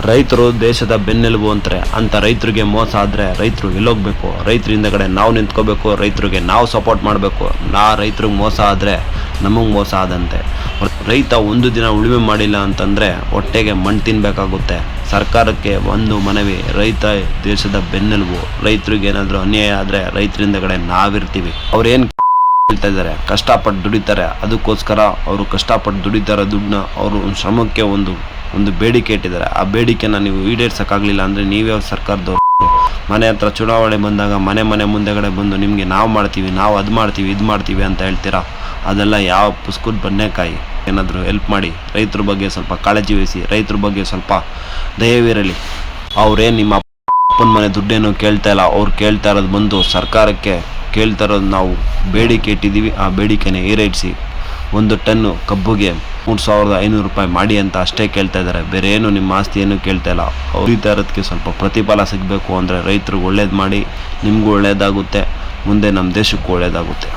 ರೈತರು ದೇಶದ ಬೆನ್ನೆಲುಬು ಅಂತಾರೆ. ಅಂತ ರೈತರಿಗೆ ಮೋಸ ಆದರೆ ರೈತರು ಎಲ್ಲೋಗ್ಬೇಕು. ರೈತರಿಂದ ಕಡೆ ನಾವು ನಿಂತ್ಕೋಬೇಕು, ರೈತರಿಗೆ ನಾವು ಸಪೋರ್ಟ್ ಮಾಡಬೇಕು. ನಾ ರೈತರಿಗೆ ಮೋಸ ಆದರೆ ನಮಗೆ ಮೋಸ ಆದಂತೆ. ರೈತ ಒಂದು ದಿನ ಉಳುಮೆ ಮಾಡಿಲ್ಲ ಅಂತಂದರೆ ಹೊಟ್ಟೆಗೆ ಮಣ್ಣು ತಿನ್ನಬೇಕಾಗುತ್ತೆ ಸರ್ಕಾರಕ್ಕೆ ಒಂದು ಮನವಿ, ರೈತ ದೇಶದ ಬೆನ್ನೆಲುಬು. ರೈತರಿಗೆ ಏನಾದರೂ ಅನ್ಯಾಯ ಆದರೆ ರೈತರಿಂದ ಕಡೆ ನಾವಿರ್ತೀವಿ. ಅವ್ರೇನು ಹೇಳ್ತಾ ಇದ್ದಾರೆ ಕಷ್ಟಪಟ್ಟು ದುಡಿತಾರೆ. ಅದಕ್ಕೋಸ್ಕರ ಅವರು ಕಷ್ಟಪಟ್ಟು ದುಡಿತಾರೆ ದುಡ್ಡನ್ನ. ಅವರು ಶ್ರಮಕ್ಕೆ ಒಂದು ಒಂದು ಬೇಡಿಕೆ ಇಟ್ಟಿದ್ದಾರೆ. ಆ ಬೇಡಿಕೆನ ನೀವು ಈಡೇರ್ಸೋಕ್ಕಾಗಲಿಲ್ಲ ಅಂದರೆ ನೀವೇ ಸರ್ಕಾರದವ್ರು. ಮನೆ ಹತ್ರ ಚುನಾವಣೆ ಬಂದಾಗ ಮನೆ ಮನೆ ಮುಂದೆಗಡೆ ಬಂದು ನಿಮಗೆ ನಾವು ಮಾಡ್ತೀವಿ, ನಾವು ಅದು ಮಾಡ್ತೀವಿ, ಇದು ಮಾಡ್ತೀವಿ ಅಂತ ಹೇಳ್ತೀರಾ? ಅದೆಲ್ಲ ಯಾವ ಪುಸ್ಕದ ಬನ್ನೇಕಾಯಿ ಏನಾದರೂ ಹೆಲ್ಪ್ ಮಾಡಿ, ರೈತರ ಬಗ್ಗೆ ಸ್ವಲ್ಪ ಕಾಳಜಿ ವಹಿಸಿ, ರೈತರ ಬಗ್ಗೆ ಸ್ವಲ್ಪ ದಯವಿರಲಿ ಅವ್ರೇನು ನಿಮ್ಮ ಅಪ್ಪನ ಮನೆ ದುಡ್ಡೇನು ಕೇಳ್ತಾ ಇಲ್ಲ. ಅವ್ರು ಕೇಳ್ತಾ ಇರೋದು ಬಂದು ಸರ್ಕಾರಕ್ಕೆ ಕೇಳ್ತಾ ಇರೋದು ನಾವು ಬೇಡಿಕೆ ಇಟ್ಟಿದ್ದೀವಿ. ಆ ಬೇಡಿಕೆನ ಈಡೇರಿಸಿ ಒಂದು ಟನ್ನು ಕಬ್ಬುಗೆ ಮೂರು ಸಾವಿರದ ಐನೂರು ರೂಪಾಯಿ ಮಾಡಿ ಅಂತ ಅಷ್ಟೇ ಕೇಳ್ತಾ ಇದ್ದಾರೆ. ಬೇರೆ ಏನು ನಿಮ್ಮ ಆಸ್ತಿ ಏನು ಕೇಳ್ತಾ ಇಲ್ಲ. ಇರೋದಕ್ಕೆ ಸ್ವಲ್ಪ ಪ್ರತಿಫಲ ಸಿಗಬೇಕು ಅಂದರೆ ರೈತರಿಗೆ ಒಳ್ಳೇದು ಮಾಡಿ, ನಿಮಗೂ ಒಳ್ಳೇದಾಗುತ್ತೆ. ಮುಂದೆ ನಮ್ಮ ದೇಶಕ್ಕೂ ಒಳ್ಳೇದಾಗುತ್ತೆ.